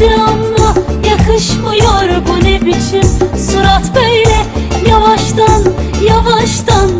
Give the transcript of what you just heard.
Hadi yakışmıyor bu ne biçim? Surat böyle Yavaştan yavaştan.